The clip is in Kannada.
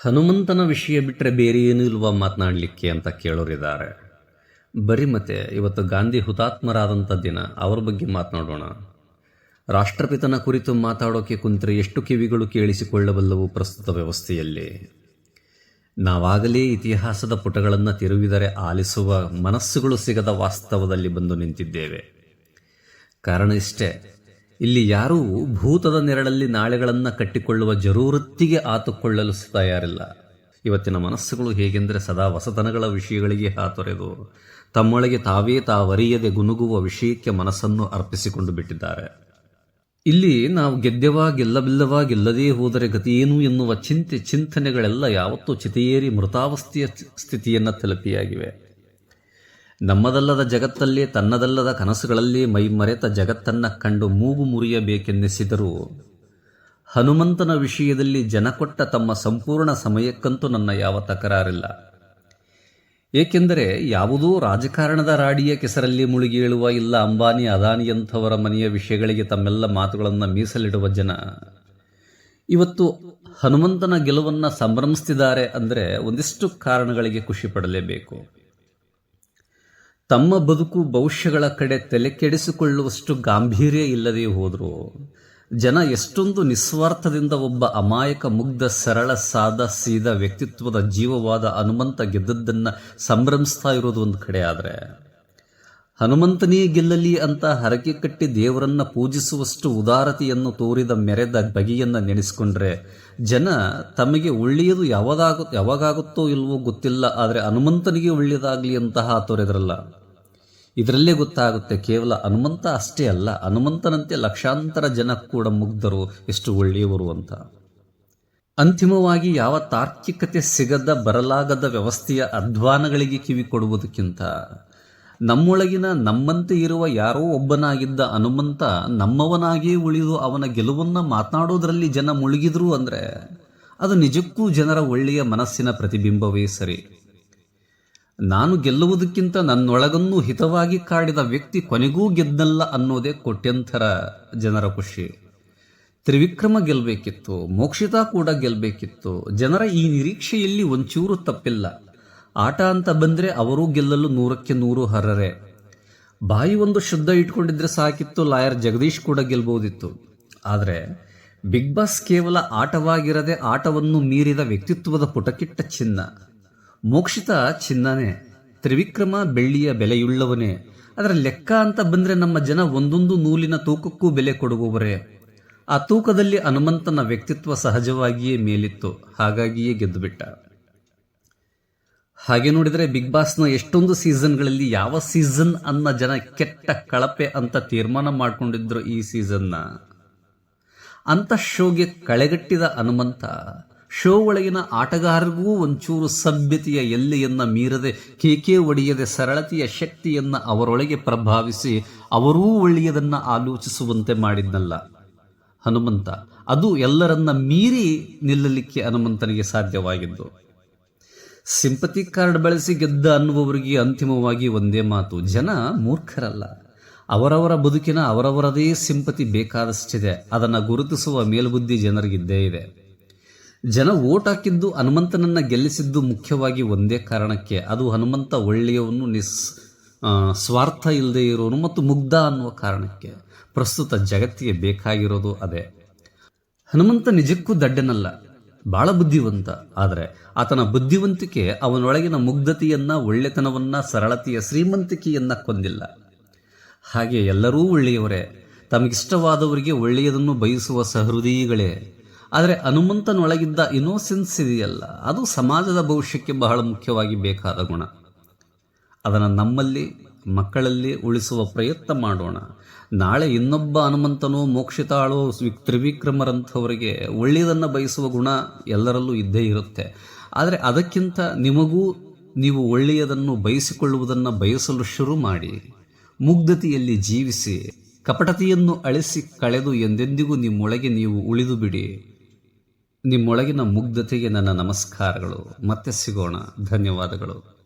ಹನುಮಂತನ ವಿಷಯ ಬಿಟ್ಟರೆ ಬೇರೆ ಏನೂ ಇಲ್ವಾ ಮಾತನಾಡಲಿಕ್ಕೆ ಅಂತ ಕೇಳೋರಿದ್ದಾರೆ ಬರೀ ಮತ್ತೆ ಇವತ್ತು ಗಾಂಧಿ ಹುತಾತ್ಮರಾದಂಥ ದಿನ, ಅವರ ಬಗ್ಗೆ ಮಾತನಾಡೋಣ. ರಾಷ್ಟ್ರಪಿತನ ಕುರಿತು ಮಾತಾಡೋಕೆ ಕುಂತರೆ ಎಷ್ಟು ಕಿವಿಗಳು ಕೇಳಿಸಿಕೊಳ್ಳಬಲ್ಲವು ಪ್ರಸ್ತುತ ವ್ಯವಸ್ಥೆಯಲ್ಲಿ. ನಾವಾಗಲೇ ಇತಿಹಾಸದ ಪುಟಗಳನ್ನು ತಿರುವಿದರೆ ಆಲಿಸುವ ಮನಸ್ಸುಗಳು ಸಿಗದ ವಾಸ್ತವದಲ್ಲಿ ಬಂದು ನಿಂತಿದ್ದೇವೆ. ಕಾರಣ ಇಷ್ಟೇ ಇಲ್ಲಿ ಯಾರೂ ಭೂತದ ನೆರಳಲ್ಲಿ ನಾಳೆಗಳನ್ನು ಕಟ್ಟಿಕೊಳ್ಳುವ ಜರೂರತ್ತಿಗೆ ಆತುಕೊಳ್ಳಲು ತಯಾರಿಲ್ಲ. ಇವತ್ತಿನ ಮನಸ್ಸುಗಳು ಹೇಗೆಂದರೆ ಸದಾ ವಸತನಗಳ ವಿಷಯಗಳಿಗೆ ಹಾತೊರೆದು. ತಮ್ಮೊಳಗೆ ತಾವೇ ತಾವರಿಯದೆ ಗುನುಗುವ ವಿಷಯಕ್ಕೆ ಮನಸ್ಸನ್ನು ಅರ್ಪಿಸಿಕೊಂಡು ಬಿಟ್ಟಿದ್ದಾರೆ. ಇಲ್ಲಿ ನಾವು ಗೆದ್ದೆವಾ ಗೆಲ್ಲಬಿಲ್ಲವಾ ಗೆಲ್ಲದೇ ಹೋದರೆ ಗತಿಯೇನು ಎನ್ನುವ ಚಿಂತೆ ಚಿಂತನೆಗಳೆಲ್ಲ ಯಾವತ್ತೂ ಚಿತೆಯೇರಿ ಮೃತಾವಸ್ಥೆಯ ಸ್ಥಿತಿಯನ್ನು ತಲುಪಿಯಾಗಿವೆ. ನಮ್ಮದಲ್ಲದ ಜಗತ್ತಲ್ಲಿ ತನ್ನದಲ್ಲದ ಕನಸುಗಳಲ್ಲಿ ಮೈಮರೆತ ಜಗತ್ತನ್ನು ಕಂಡು ಮೂಗು ಮುರಿಯಬೇಕೆನ್ನಿಸಿದರೂ. ಹನುಮಂತನ ವಿಷಯದಲ್ಲಿ ಜನ ಕೊಟ್ಟ ತಮ್ಮ ಸಂಪೂರ್ಣ ಸಮಯಕ್ಕಂತೂ ನನ್ನ ಯಾವ ತಕರಾರಿಲ್ಲ. ಏಕೆಂದರೆ ಯಾವುದೂ ರಾಜಕಾರಣದ ರಾಡಿಯ ಕೆಸರಲ್ಲಿ ಮುಳುಗಿ ಏಳುವ ಇಲ್ಲ ಅಂಬಾನಿ ಅದಾನಿಯಂಥವರ ಮನೆಯ ವಿಷಯಗಳಿಗೆ ತಮ್ಮೆಲ್ಲ ಮಾತುಗಳನ್ನು ಮೀಸಲಿಡುವ ಜನ. ಇವತ್ತು ಹನುಮಂತನ ಗೆಲುವನ್ನು ಸಂಭ್ರಮಿಸ್ತಿದ್ದಾರೆ ಅಂದರೆ ಒಂದಿಷ್ಟು ಕಾರಣಗಳಿಗೆ ಖುಷಿ ಪಡಲೇಬೇಕು. ತಮ್ಮ ಬದುಕು ಭವಿಷ್ಯಗಳ ಕಡೆ ತಲೆ ಕೆಡಿಸಿಕೊಳ್ಳುವಷ್ಟು ಗಾಂಭೀರ್ಯ ಇಲ್ಲದೆ ಹೋದರು. ಜನ ಎಷ್ಟೊಂದು ನಿಸ್ವಾರ್ಥದಿಂದ ಒಬ್ಬ ಅಮಾಯಕ, ಮುಗ್ಧ, ಸರಳ, ಸಾದ, ಸೀದ ವ್ಯಕ್ತಿತ್ವದ ಜೀವವಾದ ಹನುಮಂತ ಗೆದ್ದದ್ದನ್ನು ಸಂಭ್ರಮಿಸ್ತಾ ಇರೋದು ಒಂದು ಕಡೆ ಆದರೆ. ಹನುಮಂತನೇ ಗೆಲ್ಲಲಿ ಅಂತ ಹರಕೆ ಕಟ್ಟಿ ದೇವರನ್ನ ಪೂಜಿಸುವಷ್ಟು ಉದಾರತೆಯನ್ನು ತೋರಿದ ಮೆರೆದ ಬಗೆಯನ್ನು ನೆನೆಸ್ಕೊಂಡ್ರೆ ಜನ ತಮಗೆ ಒಳ್ಳೆಯದು ಯಾವಾಗ ಯಾವಾಗಾಗುತ್ತೋ ಇಲ್ವೋ ಗೊತ್ತಿಲ್ಲ, ಆದರೆ ಹನುಮಂತನಿಗೆ ಒಳ್ಳೆಯದಾಗಲಿ ಅಂತಹ ತೋರಿದ್ರಲ್ಲ. ಇದರಲ್ಲೇ ಗೊತ್ತಾಗುತ್ತೆ, ಕೇವಲ ಹನುಮಂತ ಅಷ್ಟೇ ಅಲ್ಲ, ಹನುಮಂತನಂತೆ ಲಕ್ಷಾಂತರ ಜನ ಕೂಡ ಮುಗ್ಧರು, ಎಷ್ಟು ಒಳ್ಳೆಯವರು ಅಂತ. ಅಂತಿಮವಾಗಿ ಯಾವ ತಾರ್ಕಿಕತೆ ಸಿಗದ ಬರಲಾಗದ ವ್ಯವಸ್ಥೆಯ ಅಧ್ವಾನಗಳಿಗೆ ಕಿವಿ ಕೊಡುವುದಕ್ಕಿಂತ, ನಮ್ಮೊಳಗಿನ ನಮ್ಮಂತೆ ಇರುವ ಯಾರೋ ಒಬ್ಬನಾಗಿದ್ದ ಹನುಮಂತ ನಮ್ಮವನಾಗಿಯೇ ಉಳಿದು ಅವನ ಗೆಲುವನ್ನು ಮಾತನಾಡೋದರಲ್ಲಿ ಜನ ಮುಳುಗಿದ್ರು ಅಂದರೆ, ಅದು ನಿಜಕ್ಕೂ ಜನರ ಒಳ್ಳೆಯ ಮನಸ್ಸಿನ ಪ್ರತಿಬಿಂಬವೇ ಸರಿ. ನಾನು ಗೆಲ್ಲುವುದಕ್ಕಿಂತ ನನ್ನೊಳಗನ್ನೂ ಹಿತವಾಗಿ ಕಾಡಿದ ವ್ಯಕ್ತಿ ಕೊನೆಗೂ ಗೆದ್ದಲ್ಲ ಅನ್ನೋದೇ ಕೋಟ್ಯಂತರ ಜನರ ಖುಷಿ. ತ್ರಿವಿಕ್ರಮ ಗೆಲ್ಲಬೇಕಿತ್ತು ಮೋಕ್ಷಿತಾ ಕೂಡ ಗೆಲ್ಲಬೇಕಿತ್ತು ಜನರ ಈ ನಿರೀಕ್ಷೆಯಲ್ಲಿ ಒಂಚೂರು ತಪ್ಪಿಲ್ಲ. ಆಟ ಅಂತ ಬಂದರೆ ಅವರೂ ಗೆಲ್ಲಲು ನೂರಕ್ಕೆ ನೂರು ಹರರೆ ಬಾಯಿ ಒಂದು ಶುದ್ಧ ಇಟ್ಕೊಂಡಿದ್ರೆ ಸಾಕಿತ್ತು, ಲಾಯರ್ ಜಗದೀಶ್ ಕೂಡ ಗೆಲ್ಬಹುದಿತ್ತು ಆದರೆ ಬಿಗ್ ಬಾಸ್ ಕೇವಲ ಆಟವಾಗಿರದೆ ಆಟವನ್ನು ಮೀರಿದ ವ್ಯಕ್ತಿತ್ವದ ಪುಟಕಿಟ್ಟ ಚಿನ್ನ. ಮೋಕ್ಷಿತ ಚಿನ್ನನೇ, ತ್ರಿವಿಕ್ರಮ ಬೆಳ್ಳಿಯ ಬೆಲೆಯುಳ್ಳವನೇ. ಅದರ ಲೆಕ್ಕ ಅಂತ ಬಂದರೆ ನಮ್ಮ ಜನ ಒಂದೊಂದು ನೂಲಿನ ತೂಕಕ್ಕೂ ಬೆಲೆ ಕೊಡುವವರೇ. ಆ ತೂಕದಲ್ಲಿ ಹನುಮಂತನ ವ್ಯಕ್ತಿತ್ವ ಸಹಜವಾಗಿಯೇ ಮೇಲಿತ್ತು, ಹಾಗಾಗಿಯೇ ಗೆದ್ದುಬಿಟ್ಟ. ಹಾಗೆ ನೋಡಿದರೆ ಬಿಗ್ ಬಾಸ್ನ ಎಷ್ಟೊಂದು ಸೀಸನ್ಗಳಲ್ಲಿ ಯಾವ ಸೀಸನ್ ಅನ್ನ ಜನ ಕೆಟ್ಟ ಕಳಪೆ ಅಂತ ತೀರ್ಮಾನ ಮಾಡಿಕೊಂಡಿದ್ರು ಈ ಸೀಸನ್ನ? ಅಂತ ಶೋಗೆ ಕಳೆಗಟ್ಟಿದ ಹನುಮಂತ ಶೋ ಒಳಗಿನ ಆಟಗಾರರಿಗೂ ಒಂಚೂರು ಸಭ್ಯತೆಯ ಎಲ್ಲೆಯನ್ನ ಮೀರದೆ ಕೇಕೆ ಒಡೆಯದೆ ಸರಳತೆಯ ಶಕ್ತಿಯನ್ನ ಅವರೊಳಗೆ ಪ್ರಭಾವಿಸಿ ಅವರೂ ಒಳ್ಳೆಯದನ್ನ ಆಲೋಚಿಸುವಂತೆ ಮಾಡಿದ್ನಲ್ಲ ಹನುಮಂತ, ಅದು ಎಲ್ಲರನ್ನ ಮೀರಿ ನಿಲ್ಲಲಿಕ್ಕೆ ಹನುಮಂತನಿಗೆ ಸಾಧ್ಯವಾಗಿದ್ದು. ಸಿಂಪತಿ ಕಾರ್ಡ್ ಬಳಸಿ ಗೆದ್ದ ಅನ್ನುವವರಿಗೆ ಅಂತಿಮವಾಗಿ ಒಂದೇ ಮಾತು, ಜನ ಮೂರ್ಖರಲ್ಲ. ಅವರವರ ಬದುಕಿನ ಅವರವರದೇ ಸಿಂಪತಿ ಬೇಕಾದಷ್ಟಿದೆ. ಅದನ್ನು ಗುರುತಿಸುವ ಮೇಲ್ಬುದ್ಧಿ ಜನರಿಗಿದ್ದೇ ಇದೆ. ಜನ ಓಟ್ ಹಾಕಿದ್ದು ಹನುಮಂತನನ್ನ ಗೆಲ್ಲಿಸಿದ್ದು ಮುಖ್ಯವಾಗಿ ಒಂದೇ ಕಾರಣಕ್ಕೆ. ಅದು ಹನುಮಂತ ಒಳ್ಳೆಯವನು, ನಿಸ್ ಸ್ವಾರ್ಥ ಇಲ್ಲದೆ ಇರೋನು ಮತ್ತು ಮುಗ್ಧ ಅನ್ನುವ ಕಾರಣಕ್ಕೆ. ಪ್ರಸ್ತುತ ಜಗತ್ತಿಗೆ ಬೇಕಾಗಿರೋದು ಅದೇ. ಹನುಮಂತ ನಿಜಕ್ಕೂ ದಡ್ಡನಲ್ಲ ಬಹಳ ಬುದ್ಧಿವಂತ. ಆದರೆ ಆತನ ಬುದ್ಧಿವಂತಿಕೆ ಅವನೊಳಗಿನ ಮುಗ್ಧತೆಯನ್ನ, ಒಳ್ಳೆತನವನ್ನ, ಸರಳತೆಯ ಶ್ರೀಮಂತಿಕೆಯನ್ನ ಕೊಂದಿಲ್ಲ. ಹಾಗೆ ಎಲ್ಲರೂ ಒಳ್ಳೆಯವರೇ. ತಮಗಿಷ್ಟವಾದವರಿಗೆ ಒಳ್ಳೆಯದನ್ನು ಬಯಸುವ ಸಹೃದಯಿಗಳೇ. ಆದರೆ ಹನುಮಂತನೊಳಗಿದ್ದ ಇನೋಸೆನ್ಸ್ ಇದೆಯಲ್ಲ, ಅದು ಸಮಾಜದ ಭವಿಷ್ಯಕ್ಕೆ ಬಹಳ ಮುಖ್ಯವಾಗಿ ಬೇಕಾದ ಗುಣ. ಅದನ್ನು ನಮ್ಮಲ್ಲಿ, ಮಕ್ಕಳಲ್ಲಿ ಉಳಿಸುವ ಪ್ರಯತ್ನ ಮಾಡೋಣ. ನಾಳೆ ಇನ್ನೊಬ್ಬ ಹನುಮಂತನೋ, ಮೋಕ್ಷಿತಾಳೋ, ತ್ರಿವಿಕ್ರಮರಂಥವರಿಗೆ ಒಳ್ಳೆಯದನ್ನು ಬಯಸುವ ಗುಣ ಎಲ್ಲರಲ್ಲೂ ಇದ್ದೇ ಇರುತ್ತೆ. ಆದರೆ ಅದಕ್ಕಿಂತ ನಿಮಗೂ ನೀವು ಒಳ್ಳೆಯದನ್ನು ಬಯಸಿಕೊಳ್ಳುವುದನ್ನು ಬಯಸಲು ಶುರು ಮಾಡಿ. ಮುಗ್ಧತೆಯಲ್ಲಿ ಜೀವಿಸಿ, ಕಪಟತೆಯನ್ನು ಅಳಿಸಿ ಕಳೆದು ಎಂದೆಂದಿಗೂ ನಿಮ್ಮೊಳಗೆ ನೀವು ಉಳಿದು ಬಿಡಿ. ನಿಮ್ಮೊಳಗಿನ ಮುಗ್ಧತೆಗೆ ನನ್ನ ನಮಸ್ಕಾರಗಳು. ಮತ್ತೆ ಸಿಗೋಣ. ಧನ್ಯವಾದಗಳು.